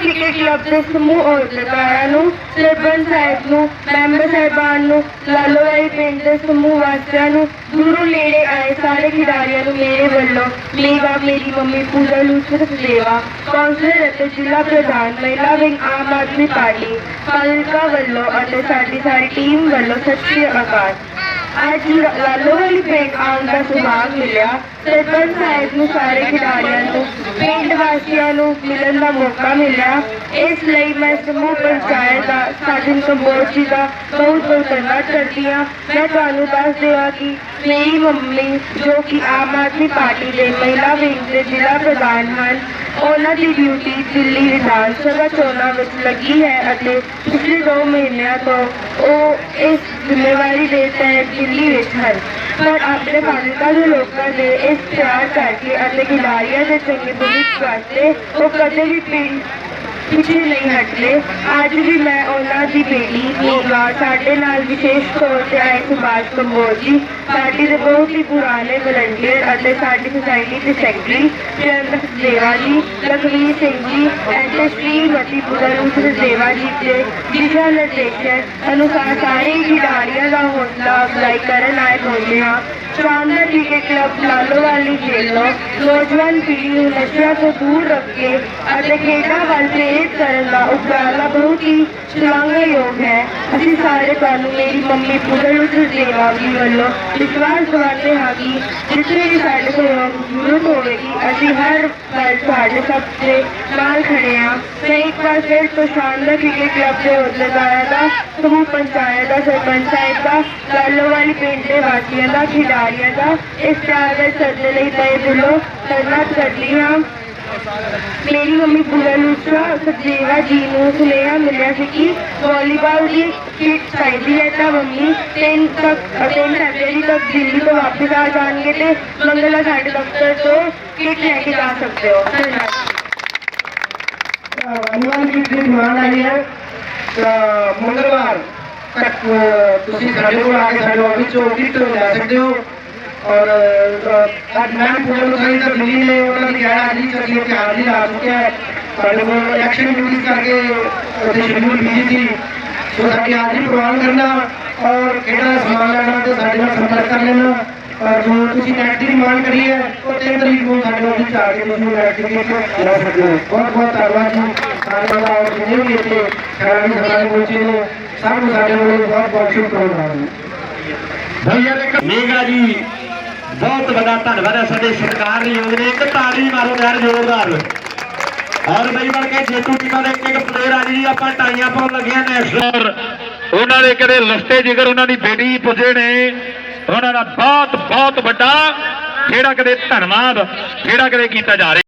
Cricket club ਦੇ ਸਮੂਹ ਅਹੁਦੇਦਾਰਾਂ ਨੂੰ ਸਰਪੰਚ ਸਾਹਿਬ ਨੂੰ ਮੈਂਬਰ ਸਾਹਿਬਾਨ ਨੂੰ ਲਾਲੋਵਾਈ ਪਿੰਡ ਦੇ ਸਮੂਹ ਵਾਸੀਆਂ ਨੂੰ ਦੂਰੋਂ ਨੇੜੇ ਆਏ ਸਾਰੇ ਖਿਡਾਰੀਆਂ ਨੂੰ ਮੇਰੇ ਵੱਲੋਂ ਮੇਵਾ ਮੇਰੀ ਮੰਮੀ ਪੂਜਾ ਲੂਥਰ ਸੇਵਾ ਕੌਂਸਲਰ ਅਤੇ ਜ਼ਿਲ੍ਹਾ ਪ੍ਰਧਾਨ ਮਹਿਲਾ ਵਿੰਗ ਆਮ ਆਦਮੀ ਪਾਰਟੀ ਫਾਜ਼ਿਲਕਾ ਵੱਲੋਂ ਅਤੇ ਸਾਡੀ ਸਾਰੀ ਟੀਮ ਵੱਲੋਂ ਸਤਿ ਸ਼੍ਰੀ ਅਕਾਲ ਅੱਜ ਲਾਲੋਵਾਲੀ ਪਿੰਡ ਆਉਣ ਦਾ ਸੁਭਾਗ ਮਿਲਿਆ ਸਰਪੰਚ ਸਾਹਿਬ ਨੂੰ ਸਾਰੇ ਖਿਡਾਰੀਆਂ ਨੂੰ, ਪਿੰਡ ਵਾਸੀਆਂ ਨੂੰ ਮਿਲਣ ਦਾ ਮੌਕਾ ਮਿਲਿਆ। ਇਸ ਲਈ ਮੈਂ ਸਮੂਹ ਪੰਚਾਇਤ ਦਾ ਸਾਜਨ ਕੰਬੋਜ ਜੀ ਦਾ ਬਹੁਤ ਬਹੁਤ ਧੰਨਵਾਦ ਕਰਦੀ ਹਾਂ। ਮੈਂ ਤੁਹਾਨੂੰ ਦੱਸ ਦੇਵਾਂ ਕਿ ਮੇਰੀ ਮੰਮੀ, ਜੋ ਕਿ ਆਮ ਆਦਮੀ ਪਾਰਟੀ ਦੇ ਮਹਿਲਾ ਵਿੰਗ ਦੇ ਜ਼ਿਲ੍ਹਾ ਪ੍ਰਧਾਨ ਹਨ, ਉਹਨਾਂ ਦੀ ਡਿਊਟੀ ਦਿੱਲੀ ਵਿਧਾਨ ਸਭਾ ਚੋਣਾਂ ਵਿੱਚ ਲੱਗੀ ਹੈ ਅਤੇ ਪਿਛਲੇ 2 ਮਹੀਨਿਆਂ ਤੋਂ ਉਹ ਇਸ ਜ਼ਿੰਮੇਵਾਰੀ ਦੇ ਤਹਿਤ ਦਿੱਲੀ ਵਿੱਚ ਹਨ। ਪਰ ਆਪਣੇ ਫਾਜ਼ਿਲਕਾ ਦੇ ਲੋਕਾਂ ਨੇ ਇਸ ਪਿਆਰ ਕਰਕੇ ਅਤੇ ਖਿਡਾਰੀਆਂ ਦੇ ਚੰਗੇ ਭਵਿੱਖ ਵਾਸਤੇ ਉਹ ਕਦੇ ਵੀ ਪਿੰਡ ਪਿੱਛੇ ਨਹੀਂ ਹਟਦੇ ਅੱਜ ਵੀ ਮੈਂ ਉਹਨਾਂ ਦੀ ਬੇਟੀ ਨੀਗਾ ਸਾਡੇ ਨਾਲ ਵਿਸ਼ੇਸ਼ ਤੌਰ ਤੇ ਆਏ ਸੁਭਾਸ਼ ਕੰਬੋਜ ਜੀ। ਸਾਡੇ ਦੇ ਬਹੁਤ ਹੀ ਪੁਰਾਣੇ ਵਲੰਟੀਅਰ ਅਤੇ ਸਾਡੀ ਸੁਸਾਇਟੀ ਦੇ ਸੈਕਟਰੀ ਚੰਦ ਦੇਵਾ ਜੀ, ਲਖਵੀਰ ਸਿੰਘ ਜੀ ਅਤੇ ਸ਼੍ਰੀਮਤੀ ਪੁਦਰੂਸ ਦੇਵਾ ਜੀ ਦੇ ਦਿਸ਼ਾ ਨਿਰਦੇਸ਼ ਅਨੁਸਾਰ ਸਾਰੇ ਹੀ ਖਿਡਾਰੀਆਂ ਦਾ ਹੌਸਲਾ ਅਫਜ਼ਾਈ ਕਰਨ ਆਏ ਪਹੁੰਚੇ ਹਾਂ। ਸ਼ਾਨਦਾਰ ਕ੍ਰਿਕਟ ਕਲੱਬ ਲਾਲੋਵਾਲੀ ਵੱਲੋਂ ਨੌਜਵਾਨ ਪੀੜ੍ਹੀ ਨੂੰ ਨਸ਼ਿਆਂ ਤੋਂ ਦੂਰ ਰੱਖ ਅਤੇ ਖੇਡਾਂ ਵੱਲ ਪ੍ਰੇਰਿਤ ਕਰਨ ਦਾ ਉਪਰਾਲਾ ਬਹੁਤ ਹੀ ਸ਼ਲਾਘਾਯੋਗ ਹੈ। ਅਸੀਂ ਸਾਰੇ ਤੁਹਾਨੂੰ ਮੇਰੀ ਮੰਮੀ ਪੁਦਰੂਸ ਦੇਵਾ ਜੀ ਵੱਲੋਂ ਵਿਸ਼ਵਾਸ ਦਿਵਾਉਂਦੇ ਹਾਂ ਕਿ ਜਿੱਥੇ ਵੀ ਸਾਡੇ ਕੋਲ ਜ਼ਰੂਰਤ ਹੋਵੇਗੀ, ਅਸੀਂ ਹਰ ਪਲ ਤੁਹਾਡੇ ਸਭ ਦੇ ਨਾਲ ਖੜੇ ਹਾਂ। ਮੈਂ ਇੱਕ ਵਾਰ ਫਿਰ ਤੋਂ ਸ਼ਾਨਦਾਰ ਕ੍ਰਿਕਟ ਕਲੱਬ ਦੇ ਅਹੁਦੇਦਾਰਾਂ ਦਾ, ਸਮੂਹ ਪੰਚਾਇਤ ਦਾ, ਸਰਪੰਚ ਸਾਹਿਬ ਦਾ ਲਾਲੋਵਾਲੀ ਪਿੰਡ ਦੇ ਵਾਸੀਆਂ ਦਾ ਖਿਡਾਰੀਆਂ ਦਾ ਇਸ ਪਿਆਰ ਦੇ ਸਦਲੇ ਲਈ ਤਹਿ ਦਿਲੋਂ ਧੰਨਵਾਦ ਕਰਦੀ ਹਾਂ। ਮੇਰੀ ਮੰਮੀ ਪੂਰਾ ਲੂਸਰਾ ਸਜੇਵਾ ਜੀ ਨੂੰ ਸੁਨੇਹਾ ਮਿਲਿਆ ਸੀ ਕਿ ਵਾਲੀਬਾਲ ਦੀ ਕਿਟ ਚਾਹੀਦੀ ਹੈ ਤਾਂ ਮੰਮੀ ਤਿੰਨ ਤੱਕ, ਤਿੰਨ ਫੈਬਰਵਰੀ ਤੱਕ ਦਿੱਲੀ ਤੋਂ ਵਾਪਸ ਆ ਜਾਣਗੇ ਤੇ ਮੰਗਲਾ ਸਾਡੇ ਦਫ਼ਤਰ ਤੋਂ ਕਿਟ ਲੈ ਕੇ ਜਾ ਸਕਦੇ ਹੋ। ਧੰਨਵਾਦ। ਅਨੁਮਾਨ ਦੀ ਜਿਹੜੀ ਡਿਮਾਂਡ ਆਈ ਹੈ। ਮੰਗਲਵਾਰ ਤੁਸੀਂ ਸਾਡੇ ਕੋਲ ਆ ਕੇ ਸਾਡੇ ਆਫਿਸ ਚੋਂ ਕਿਟ ਲੈ ਸਕਦੇ ਹੋ? ਔਰ ਅੱਜ ਮੈਂ ਪੂਰਨ ਨੂੰ ਸਹੀ ਤਾਂ ਦਿੱਲੀ ਨੇ ਉਹਨਾਂ ਦੀ ਗੈਰ ਹਾਜ਼ਰੀ ਕਰਕੇ ਧਿਆਨ ਨਹੀਂ ਲਾ ਚੁੱਕਿਆ ਸਾਡੇ ਕੋਲ ਇਲੈਕਸ਼ਨ ਡਿਊਟੀ ਕਰਕੇ ਉਹਦੇ ਸ਼ਡਿਊਲ ਬਿਜ਼ੀ ਸੀ। ਸੋ ਸਾਡੀ ਹਾਜ਼ਰੀ ਪ੍ਰਵਾਨ ਕਰਨਾ ਔਰ ਕਿਹੜਾ ਸਮਾਨ ਲੈਣਾ ਤੇ ਸਾਡੇ ਨਾਲ ਸੰਪਰਕ ਕਰ ਲੈਣਾ। ਜੋ ਤੁਸੀਂ ਨੈਟ ਦੀ ਡਿਮਾਂਡ ਕਰੀ ਹੈ ਉਹ 3 ਤਰੀਕ ਨੂੰ ਸਾਡੇ ਆਫਿਸ ਚ ਆ ਕੇ ਤੁਸੀਂ ਨੈਟ ਦੀ ਲੈ ਸਕਦੇ ਹੋ। ਬਹੁਤ ਬਹੁਤ ਧੰਨਵਾਦ ਜੀ। ਸਾਰੇ ਦਾ ਔਰ ਜਿੰਨੇ ਵੀ ਇੱਥੇ ਖਿਡਾਰੀ ਸਰਦਾਰ ਪਹੁੰਚੇ ਨੇ। ਸਭ ਨੂੰ ਸਾਡੇ ਵੱਲੋਂ ਬਹੁਤ ਬਹੁਤ ਸ਼ੁਭਕਾਮਨਾਵਾਂ ਭਈਆ ਦੇ ਮੇਗਾ ਜੀ ਬਹੁਤ ਵੱਡਾ ਧੰਨਵਾਦ ਹੈ ਸਾਡੇ ਸਤਿਕਾਰਯੋਗ ਨੇ। ਇੱਕ ਤਾੜੀ ਮਾਰੋ ਯਾਰ ਜ਼ੋਰਦਾਰ। ਔਰ ਬਈ ਬਣ ਕੇ ਜੇਤੂ ਟੀਮਾਂ ਦੇ ਇੱਕ ਇੱਕ ਪਲੇਅਰ ਆ ਜੀ ਆਪਾਂ ਟਾਈਆਂ ਪਾਉਣ ਲੱਗੇ ਆ ਨੈਸ਼ਨਲ ਉਹਨਾਂ ਦੇ ਕਿਹੜੇ ਲਸਤੇ ਜਿਗਰ ਉਹਨਾਂ ਦੀ ਬੇਟੀ ਪੁੱਜੇ ਨੇ। ਉਹਨਾਂ ਦਾ ਬਹੁਤ ਬਹੁਤ ਵੱਡਾ ਜਿਹੜਾ ਕਦੇ ਧੰਨਵਾਦ ਜਿਹੜਾ ਕਦੇ ਕੀਤਾ ਜਾ ਰਿਹਾ।